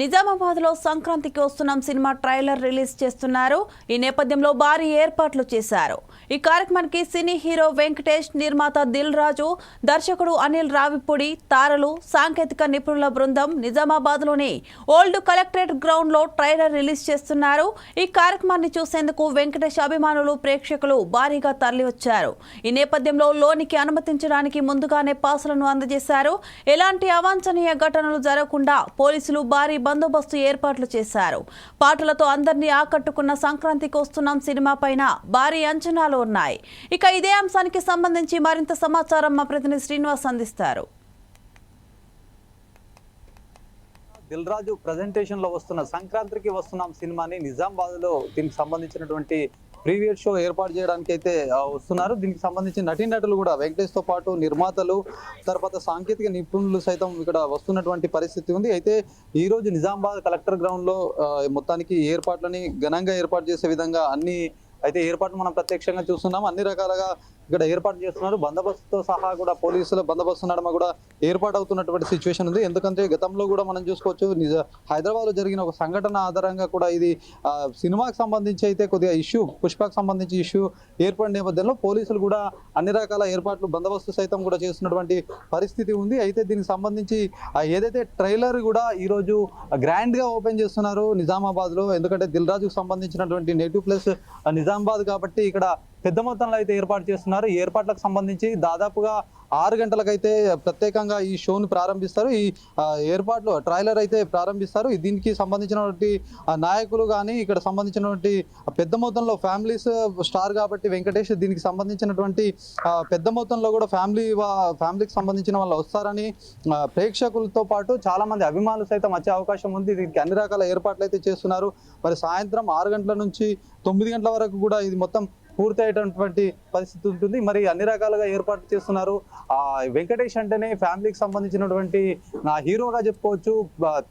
నిజామాబాద్లో సంక్రాంతికి వస్తున్నాం సినిమా ట్రైలర్ రిలీజ్ చేస్తున్నారు. ఈ నేపథ్యంలో భారీ ఏర్పాట్లు చేశారు. ఈ కార్యక్రమానికి సినీ హీరో వెంకటేష్ నిర్మాత దిల్ రాజు దర్శకుడు అనిల్ రావిపూడి తారలు సాంకేతిక నిపుణుల బృందం నిజామాబాద్లోని ఓల్డ్ కలెక్టరేట్ గ్రౌండ్లో ట్రైలర్ రిలీజ్ చేస్తున్నారు. ఈ కార్యక్రమాన్ని చూసేందుకు వెంకటేష్ అభిమానులు ప్రేక్షకులు భారీగా తరలివచ్చారు. ఈ నేపథ్యంలో లోనికి అనుమతించడానికి ముందుగానే పాసులను అందజేశారు. ఎలాంటి అవాంఛనీయ ఘటనలు జరగకుండా పోలీసులు భారీ బందోబస్తు ఏర్పాట్లు చేశారు. పాటలతో అందరినీ ఆకట్టుకున్న సంక్రాంతికి వస్తున్నాం సినిమా పైన భారీ అంచనాలు ఉన్నాయి. ఇక ఇదే అంశానికి సంబంధించి మరింత సమాచారం మా ప్రతినిధి శ్రీనివాస్ అందిస్తారు. దిల్ రాజు ప్రజెంటేషన్లో వస్తున్న సంక్రాంతికి వస్తున్నాం సినిమాని నిజామాబాద్లో దీనికి సంబంధించినటువంటి ప్రీవియస్ షో ఏర్పాటు చేయడానికి అయితే వస్తున్నారు. దీనికి సంబంధించిన నటీనటులు కూడా వెంకటేష్తో పాటు నిర్మాతలు తర్వాత సాంకేతిక నిపుణులు సైతం ఇక్కడ వస్తున్నటువంటి పరిస్థితి ఉంది. అయితే ఈ రోజు నిజామాబాద్ కలెక్టర్ గ్రౌండ్లో మొత్తానికి ఏర్పాట్లని ఘనంగా ఏర్పాటు చేసే విధంగా అన్ని అయితే ఏర్పాట్లు మనం ప్రత్యక్షంగా చూస్తున్నాం. అన్ని రకాలుగా ఇక్కడ ఏర్పాటు చేస్తున్నారు. బందోబస్తుతో సహా కూడా పోలీసుల బందోబస్తు నడమ కూడా ఏర్పాటు అవుతున్నటువంటి సిచ్యువేషన్ ఉంది. ఎందుకంటే గతంలో కూడా మనం చూసుకోవచ్చు నిజ హైదరాబాద్లో జరిగిన ఒక సంఘటన ఆధారంగా కూడా ఇది సినిమాకి సంబంధించి అయితే కొద్దిగా ఇష్యూ పుష్పకు సంబంధించి ఇష్యూ ఏర్పడిన నేపథ్యంలో పోలీసులు కూడా అన్ని రకాల ఏర్పాట్లు బందోబస్తు సైతం కూడా చేస్తున్నటువంటి పరిస్థితి ఉంది. అయితే దీనికి సంబంధించి ఏదైతే ట్రైలర్ కూడా ఈరోజు గ్రాండ్గా ఓపెన్ చేస్తున్నారు నిజామాబాద్లో ఎందుకంటే దిల్ రాజుకు సంబంధించినటువంటి నేటివ్ ప్లస్ నిజామాబాద్ కాబట్టి ఇక్కడ పెద్ద మొత్తంలో అయితే ఏర్పాటు చేస్తున్నారు. ఈ ఏర్పాట్లకు సంబంధించి దాదాపుగా ఆరు గంటలకైతే ప్రత్యేకంగా ఈ షోను ప్రారంభిస్తారు. ఈ ఏర్పాట్లు ట్రైలర్ అయితే ప్రారంభిస్తారు. దీనికి సంబంధించినటువంటి నాయకులు కానీ ఇక్కడ సంబంధించినటువంటి పెద్ద మొత్తంలో ఫ్యామిలీస్ స్టార్ కాబట్టి వెంకటేష్ దీనికి సంబంధించినటువంటి పెద్ద మొత్తంలో కూడా ఫ్యామిలీ ఫ్యామిలీకి సంబంధించిన వాళ్ళు వస్తారని ప్రేక్షకులతో పాటు చాలా మంది అభిమానులు సైతం వచ్చే అవకాశం ఉంది. దీనికి అన్ని రకాల ఏర్పాట్లు అయితే చేస్తున్నారు. మరి సాయంత్రం ఆరు గంటల నుంచి తొమ్మిది గంటల వరకు కూడా ఇది మొత్తం పూర్తి అయ్యేటటువంటి పరిస్థితి ఉంటుంది. మరి అన్ని రకాలుగా ఏర్పాటు చేస్తున్నారు. ఆ వెంకటేష్ అంటేనే ఫ్యామిలీకి సంబంధించినటువంటి నా హీరోగా చెప్పుకోవచ్చు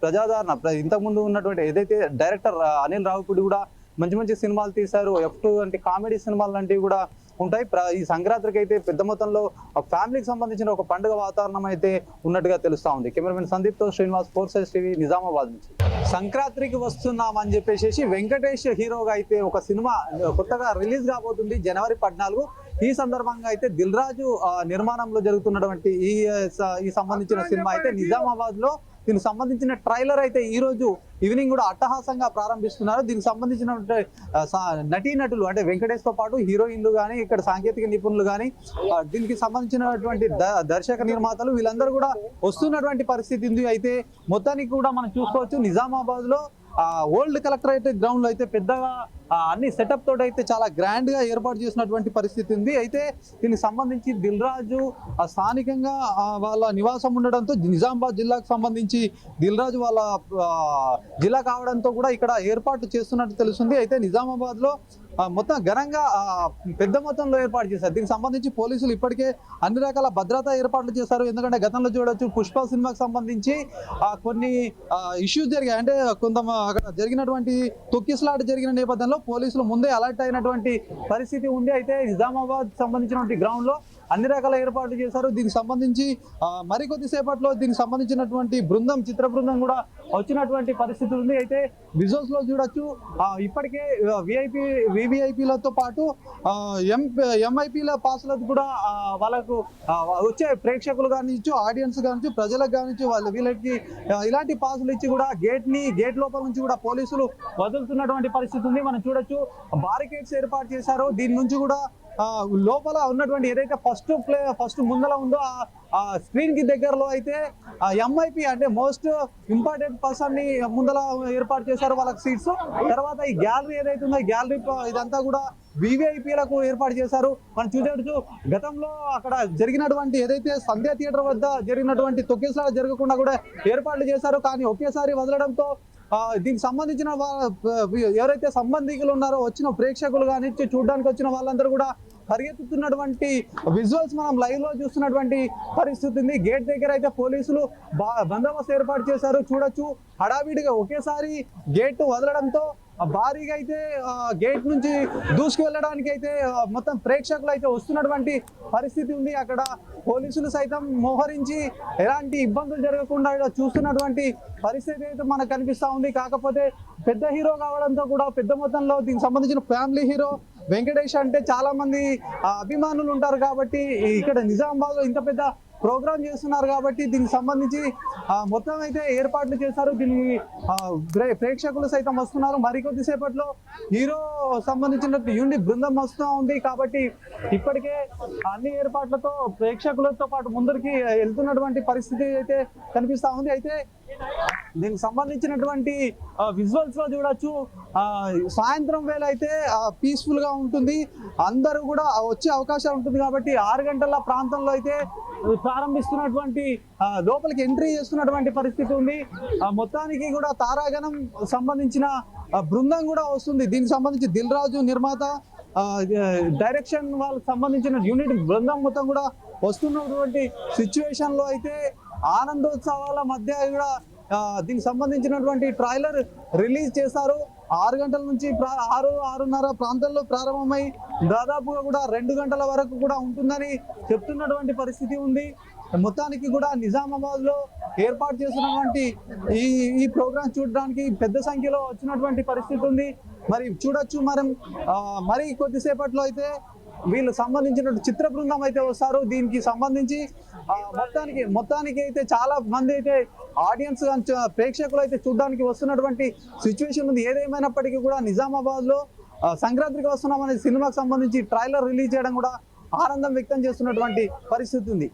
ప్రజాదరణ ఇంతకుముందు ఉన్నటువంటి ఏదైతే డైరెక్టర్ అనిల్ రావుపూడి కూడా మంచి మంచి సినిమాలు తీశారు. ఎఫ్ టూ అంటే కామెడీ సినిమాలు లాంటివి కూడా ఉంటాయి. ఈ సంక్రాంతికి అయితే పెద్ద మొత్తంలో ఫ్యామిలీకి సంబంధించిన ఒక పండుగ వాతావరణం అయితే ఉన్నట్టుగా తెలుస్తా ఉంది. కెమెరామెన్ సందీప్తో శ్రీనివాస్ ఫోర్ సైజ్ టీవీ నిజామాబాద్ నుంచి. సంక్రాంతికి వస్తున్నాం అని చెప్పేసి వెంకటేష్ హీరోగా అయితే ఒక సినిమా కొత్తగా రిలీజ్ కాబోతుంది జనవరి పద్నాలుగు. ఈ సందర్భంగా అయితే దిల్ రాజు నిర్మాణంలో జరుగుతున్నటువంటి ఈ సంబంధించిన సినిమా అయితే నిజామాబాద్లో దీనికి సంబంధించిన ట్రైలర్ అయితే ఈ రోజు ఈవినింగ్ కూడా అట్టహాసంగా ప్రారంభిస్తున్నారు. దీనికి సంబంధించిన నటీనటులు అంటే వెంకటేష్తో పాటు హీరోయిన్లు కానీ ఇక్కడ సాంకేతిక నిపుణులు కానీ దీనికి సంబంధించినటువంటి ద- దర్శక నిర్మాతలు వీళ్ళందరూ కూడా వస్తున్నటువంటి పరిస్థితి ఉంది. అయితే మొత్తానికి కూడా మనం చూసుకోవచ్చు నిజామాబాద్లో ఓల్డ్ కలెక్టరేట్ గ్రౌండ్లో అయితే పెద్దగా అన్ని సెటప్ తోటి అయితే చాలా గ్రాండ్గా ఏర్పాటు చేసినటువంటి పరిస్థితి ఉంది. అయితే దీనికి సంబంధించి దిల్ రాజు స్థానికంగా వాళ్ళ నివాసం ఉండడంతో నిజామాబాద్ జిల్లాకు సంబంధించి దిల్ రాజు వాళ్ళ జిల్లా కావడంతో కూడా ఇక్కడ ఏర్పాటు చేస్తున్నట్టు తెలుస్తుంది. అయితే నిజామాబాద్లో మొత్తం ఘనంగా పెద్ద మొత్తంలో ఏర్పాటు చేశారు. దీనికి సంబంధించి పోలీసులు ఇప్పటికే అన్ని రకాల భద్రతా ఏర్పాట్లు చేశారు. ఎందుకంటే గతంలో చూడొచ్చు పుష్ప సినిమాకి సంబంధించి కొన్ని ఇష్యూస్ జరిగాయి. అంటే కొంత అక్కడ జరిగినటువంటి తొక్కిసలాట జరిగిన నేపథ్యంలో పోలీసులు ముందే అలర్ట్ అయినటువంటి పరిస్థితి ఉంది. అయితే నిజామాబాద్ సంబంధించినటువంటి గ్రౌండ్లో అన్ని రకాల ఏర్పాట్లు చేశారు. దీనికి సంబంధించి మరికొద్ది సేపట్లో దీనికి సంబంధించినటువంటి బృందం చిత్ర బృందం కూడా వచ్చినటువంటి పరిస్థితి ఉంది. అయితే విజువల్స్లో చూడొచ్చు. ఇప్పటికే విఐపి వివిఐపిలతో పాటు ఎం ఎంఐపిల పాసులకు కూడా వాళ్ళకు వచ్చే ప్రేక్షకులు కానిచ్చు ఆడియన్స్ కానిచ్చు ప్రజలకు కానిచ్చు వాళ్ళ వీళ్ళకి ఇలాంటి పాసులు ఇచ్చి కూడా గేట్ని గేట్ లోపల నుంచి కూడా పోలీసులు వదులుతున్నటువంటి పరిస్థితి ఉంది. మనం చూడొచ్చు. బారికేడ్స్ ఏర్పాటు చేశారు. దీని నుంచి కూడా లోపల ఉన్నటువంటి ఏదైతే ఫస్ట్ ప్లే ఫస్ట్ ముందల ఉందో ఆ- స్క్రీన్కి దగ్గరలో అయితే ఎంఐపి అంటే మోస్ట్ ఇంపార్టెంట్ పర్సన్ని ముందల ఏర్పాటు చేశారు వాళ్ళకి సీట్స్ తర్వాత ఈ గ్యాలరీ ఏదైతే ఉందో గ్యాలరీ ఇదంతా కూడా వివిఐపీలకు ఏర్పాటు చేశారు. మనం చూసేటచ్చు గతంలో అక్కడ జరిగినటువంటి ఏదైతే సంధ్యా థియేటర్ వద్ద జరిగినటువంటి తొక్కేసారి జరగకుండా కూడా ఏర్పాట్లు చేశారు. కానీ ఒకేసారి వదలడంతో దీనికి సంబంధించిన ఎవరైతే సంబంధికులు ఉన్నారో వచ్చిన ప్రేక్షకులు కానీ చూడడానికి వచ్చిన వాళ్ళందరూ కూడా పరిగెత్తుతున్నటువంటి విజువల్స్ మనం లైవ్లో చూస్తున్నటువంటి పరిస్థితి ఉంది. గేట్ దగ్గర అయితే పోలీసులు బా- బందోబస్తు ఏర్పాటు చేశారు. చూడొచ్చు. హడావిడిగా ఒకేసారి గేట్ వదలడంతో భారీగా అయితే గేట్ నుంచి దూసుకు వెళ్ళడానికి అయితే మొత్తం ప్రేక్షకులు అయితే వస్తున్నటువంటి పరిస్థితి ఉంది. అక్కడ పోలీసులు సైతం మోహరించి ఎలాంటి ఇబ్బందులు జరగకుండా ఇక్కడ చూస్తున్నటువంటి పరిస్థితి అయితే మనకు కనిపిస్తూ ఉంది. కాకపోతే పెద్ద హీరో కావడంతో కూడా పెద్ద మొత్తంలో దీనికి సంబంధించిన ఫ్యామిలీ హీరో వెంకటేష్ అంటే చాలా మంది అభిమానులు ఉంటారు కాబట్టి ఇక్కడ నిజామాబాద్లో ఇంత పెద్ద ప్రోగ్రామ్ చేస్తున్నారు కాబట్టి దీనికి సంబంధించి మొత్తం అయితే ఏర్పాట్లు చేశారు. దీనికి ప్రేక్షకులు సైతం వస్తున్నారు. మరికొద్దిసేపట్లో హీరో సంబంధించిన యూనిట్ బృందం వస్తూ ఉంది కాబట్టి ఇప్పటికే అన్ని ఏర్పాట్లతో ప్రేక్షకులతో పాటు ముందరికి వెళ్తున్నటువంటి పరిస్థితి అయితే కనిపిస్తూ ఉంది. అయితే దీనికి సంబంధించినటువంటి విజువల్స్లో చూడొచ్చు. సాయంత్రం వేళ అయితే పీస్ఫుల్గా ఉంటుంది. అందరూ కూడా వచ్చే అవకాశం ఉంటుంది కాబట్టి ఆరు గంటల ప్రాంతంలో అయితే ప్రారంభిస్తున్నటువంటి లోపలికి ఎంట్రీ చేస్తున్నటువంటి పరిస్థితి ఉంది. ఆ, మొత్తానికి కూడా తారాగణం సంబంధించిన బృందం కూడా వస్తుంది. దీనికి సంబంధించి దిల్ రాజు నిర్మాత డైరెక్షన్ వాళ్ళకి సంబంధించిన యూనిట్ బృందం మొత్తం కూడా వస్తున్నటువంటి సిచ్యువేషన్లో అయితే ఆనందోత్సవాల మధ్య కూడా దీనికి సంబంధించినటువంటి ట్రైలర్ రిలీజ్ చేశారు. ఆరు గంటల నుంచి ఆరు ఆరున్నర ప్రాంతంలో ప్రారంభమై దాదాపుగా కూడా రెండు గంటల వరకు కూడా ఉంటుందని చెప్తున్నటువంటి పరిస్థితి ఉంది. మొత్తానికి కూడా నిజామాబాద్లో ఏర్పాటు చేసినటువంటి ఈ ఈ ప్రోగ్రామ్ చూడడానికి పెద్ద సంఖ్యలో వచ్చినటువంటి పరిస్థితి ఉంది. మరి చూడొచ్చు మనం. మరి కొద్దిసేపట్లో అయితే వీళ్ళు సంబంధించిన చిత్ర బృందం అయితే వస్తారు. దీనికి సంబంధించి మొత్తానికి మొత్తానికి అయితే చాలా మంది అయితే ఆడియన్స్ ప్రేక్షకులు అయితే చూడడానికి వస్తున్నటువంటి సిచ్యువేషన్ ఉంది. ఏదేమైనప్పటికీ కూడా నిజామాబాద్లో సంక్రాంతికి వస్తున్నాం అనే సినిమాకి సంబంధించి ట్రైలర్ రిలీజ్ చేయడం కూడా ఆనందం వ్యక్తం చేస్తున్నటువంటి పరిస్థితి ఉంది.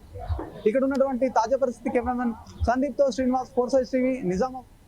ఇక్కడ ఉన్నటువంటి తాజా పరిస్థితి కెమెరామెన్ సందీప్తో శ్రీనివాస్ ఫోర్ సైజ్ టీవీ నిజామాబాద్